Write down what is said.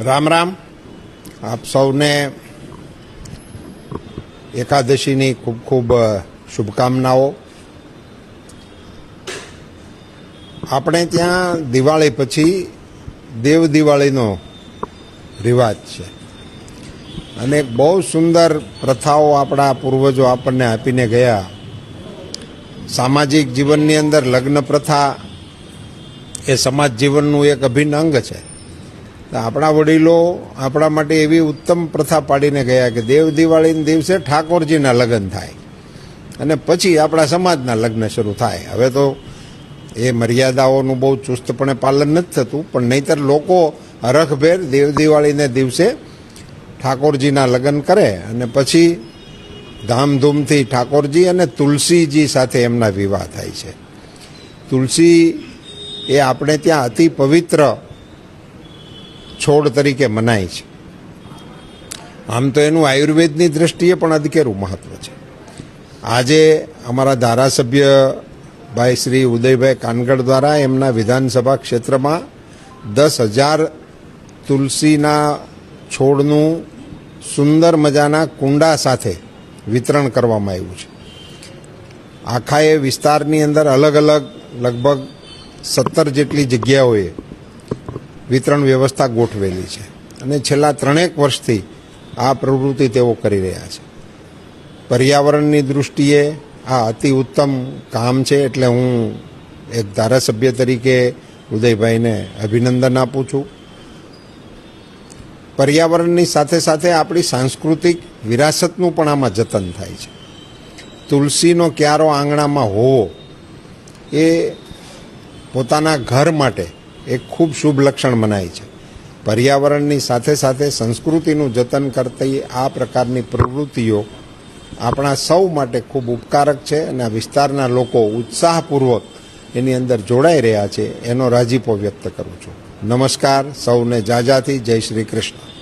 રામ રામ. આપ સૌને એકાદશીની ખૂબ ખૂબ શુભકામનાઓ. આપણે ત્યાં દિવાળી પછી દેવ દિવાળીનો રિવાજ છે. અને બહુ સુંદર પ્રથાઓ આપણા પૂર્વજો આપણને આપીને ગયા. સામાજિક જીવનની અંદર લગ્ન પ્રથા એ સમાજ જીવનનું એક અભિન્ન અંગ છે. આપણા વડીલો આપણા માટે એવી ઉત્તમ પ્રથા પાડીને ગયા કે દેવ દિવાળીના દિવસે ઠાકોરજીના લગ્ન થાય. અને પછી આપણા સમાજના લગ્ન શરૂ થાય. હવે તો એ મર્યાદાઓનું બહુ ચુસ્તપણે પાલન નથી થતું, પણ નહીતર લોકો હરખભેર દેવ દિવાળીને દિવસે ઠાકોરજીના લગ્ન કરે અને પછી ધામધૂમથી ઠાકોરજી અને તુલસીજી સાથે એમના વિવાહ થાય છે. તુલસી એ આપણે ત્યાં અતિ પવિત્ર છોડ તરીકે મનાય છે. આમ તો એનું આયુર્વેદની દ્રષ્ટિએ પણ અધિકેરું મહત્વ છે. આજે અમારા ધારાસભ્ય ભાઈ શ્રી ઉદયભાઈ કાનગડ દ્વારા એમના વિધાનસભા ક્ષેત્રમાં દસ હજાર તુલસીના છોડનું સુંદર મજાના કુંડા સાથે વિતરણ કરવામાં આવ્યું છે. આખા એ વિસ્તારની અંદર અલગ અલગ લગભગ સત્તર જેટલી જગ્યાઓએ વિતરણ વ્યવસ્થા ગોઠવેલી છે. અને છેલ્લા ત્રણેક વર્ષથી આ પ્રવૃત્તિ તેઓ કરી રહ્યા છે. પર્યાવરણની દૃષ્ટિએ આ અતિ ઉત્તમ કામ છે એટલે હું એક ધારાસભ્ય તરીકે ઉદયભાઈને અભિનંદન આપું છું. પર્યાવરણની સાથે સાથે આપણી સાંસ્કૃતિક વિરાસતનું પણ આમાં જતન થાય છે. તુલસીનો ક્યારો આંગણામાં હોવો એ પોતાના ઘર માટે એક ખૂબ શુભ લક્ષણ મનાય છે. પર્યાવરણની સાથે સાથે સંસ્કૃતિનું જતન કરતી આ પ્રકારની પ્રવૃત્તિઓ આપણા સૌ માટે ખૂબ ઉપકારક છે અને આ વિસ્તારના લોકો ઉત્સાહપૂર્વક એની અંદર જોડાઈ રહ્યા છે. એનો રાજીપો વ્યક્ત કરું છું. નમસ્કાર, સૌને જાજાથી જય શ્રી કૃષ્ણ.